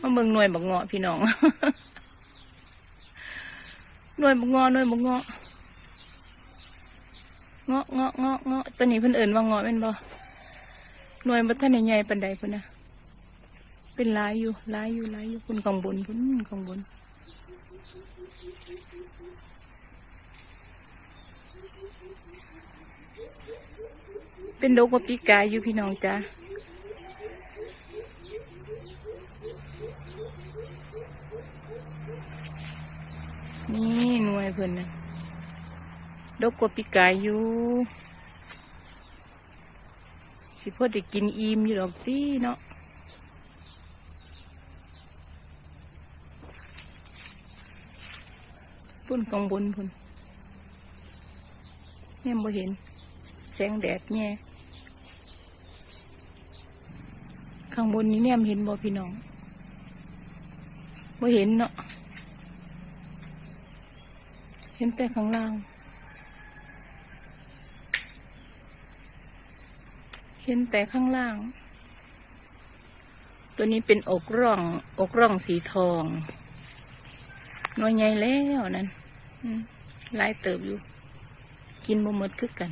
มาเบิ่งหน่วยบักเงาะพี่น้องหน่วยบักเงาะหน่วยบักเงาะเงาะเงาะเงาะเงาะตัวนี้เพิ่นเอิ่นว่าเงาะเป็นบ่หน่วยบ่ทันได้ใหญ่ปานใดพุ่นนะเป็นลายอยู่ลายอยู่ลายอยู่พุ่นขงบนพุ่นขงบนเป็นดกกว่าปีกายอยู่พี่น้องจ้า นี่หน่วยเพิ่นนะดกกว่าปีกายอยู่ สิพ่อได้กินอิ่มอยู่ดอกตีเนาะพุ่นข้างบนพุ่นเนี่บ่เห็น แสงแดดเนี่ยข้างบนนี้เนี่เห็นบ่พี่น้องบ่เห็นเนาะ เห็นแต่ข้างล่าง เห็นแต่ข้างล่าง ตัวนี้เป็นอกร่อง อกร่องสีทองน้อยใหญ่แล้วนั่นลายเติบอยู่ กินบ่หมดคือกัน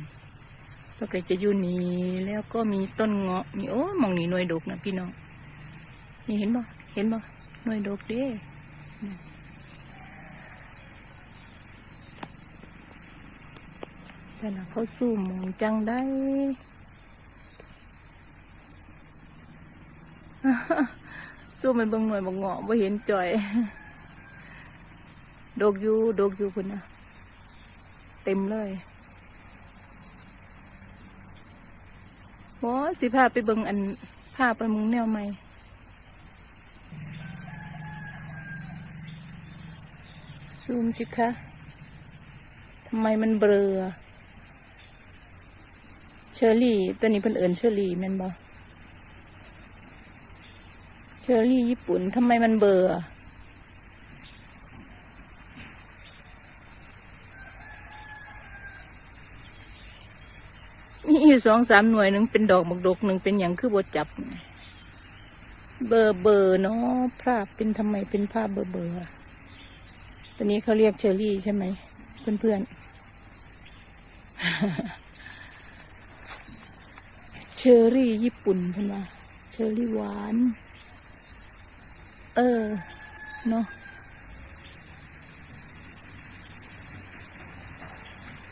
แล้วก็จะอยู่นี่แล้วก็มีต้นเงาะนี่โอ้มองนี่หน่วยดกนะพี่น้องนี่เห็นบ่เห็นบ่หน่วยดกเด้ สนะเขาสู้หมองจังได้สู้มันเบิ่งหน่วยบ่เงาะบ่เห็นจ่อยดกอยู่ดกอยู่คุณนะเต็มเลยโอ้สิพาไปเบิ่งอันพาไปมึงแนวใหม่ซูมสิคะทำไมมันเบลอ เชอรี่ ตัวนี้เพิ่นเอิญเชอรี่แม่นบ่เชอรี่ญี่ปุ่นทำไมมันเบลอมีอยู่สองสามหน่วยหนึ่งเป็นดอกบักดกหนึ่งเป็นอย่างคือบจับ เบอร์เบอร์เนาะภาพเป็นทำไมเป็นภาพเบอร์เบอร์อตัวนี้เขาเรียกเชอรี่ใช่ไหมเพื่อนเพื่อนๆ อรี่ญี่ปุ่นเพื่อนว่าเชอรี่หวาน เออ เนาะ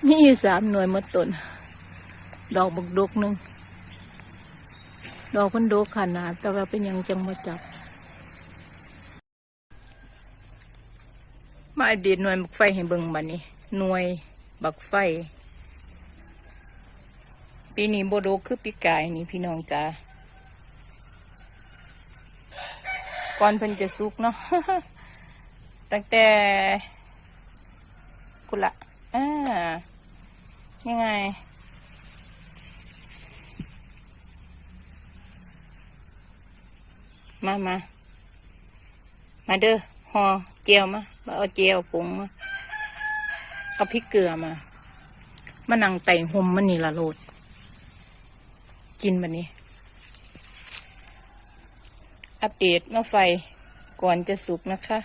นี่สามหน่วยมาต้นดอกบักดกหนึ่ง ดอกมันโดกขนาด แต่ว่าเป็นยังจังมาจับ มาอัปเดีตหน่วยบักไฟให้เบิ่งบัดนี้ หน่วยบักไฟ ปีนี้โบโดกคือปีกายนี่พี่น้องจ้าก่อนเพิ่นจะสุกเนาะตั้งแต่กุละอ่ายังไง มามามาเด้อห่อเจียวมาเอาเจียวปุงมาเอาพริกเกลือมามานั่งไต่ห่มมันนี่ละโลด กินมันนี้ อัปเดตมาไฟก่อนจะสุกนะคะ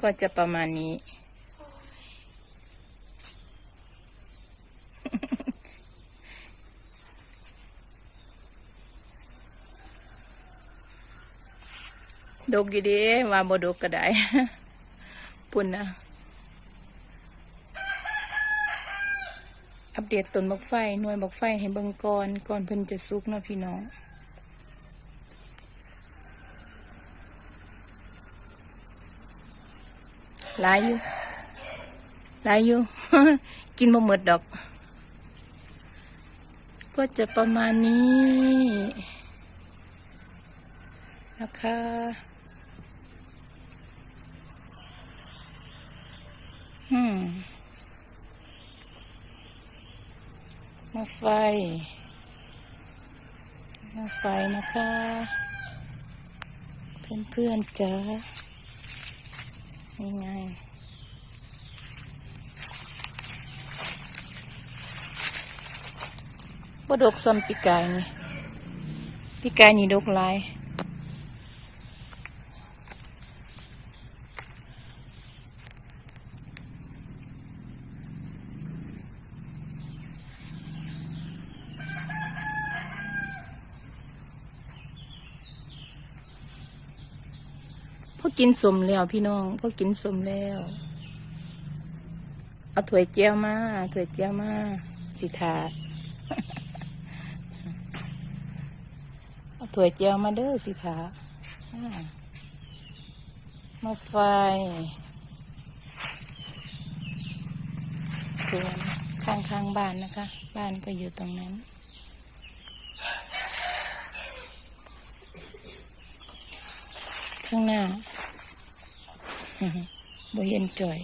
ก็จะประมาณนี้ ดกอยู่เดีว่าบ่ดกก็ได้ปุ่นนะ อัปเดตต้นบักไฟหน่วยบักไฟให้เบิ่งก่อนก่อนเพิ่นจะสุกเนาะพี่น้องหลายอยู่หลายอยู่ กินบ่หมดดอก ก็จะประมาณนี้นะคะ อืม มาไฟ มาไฟนะคะ เพื่อนๆจ้ายังไงบดกซ้ำปีกายนี่ปีกายนี่ดกลาย กินสมแล้วพี่น้องพอกินสมแล้ว เอาถ้วยเจียวมาถ้วยเจียวมาสิทาเอาถ้วยเจียวมาเด้อสิทามาไฟสวนข้างข้างๆบ้านนะคะ บ้านก็อยู่ตรงนั้น ข้างหน้า บ่เห็นจ่อย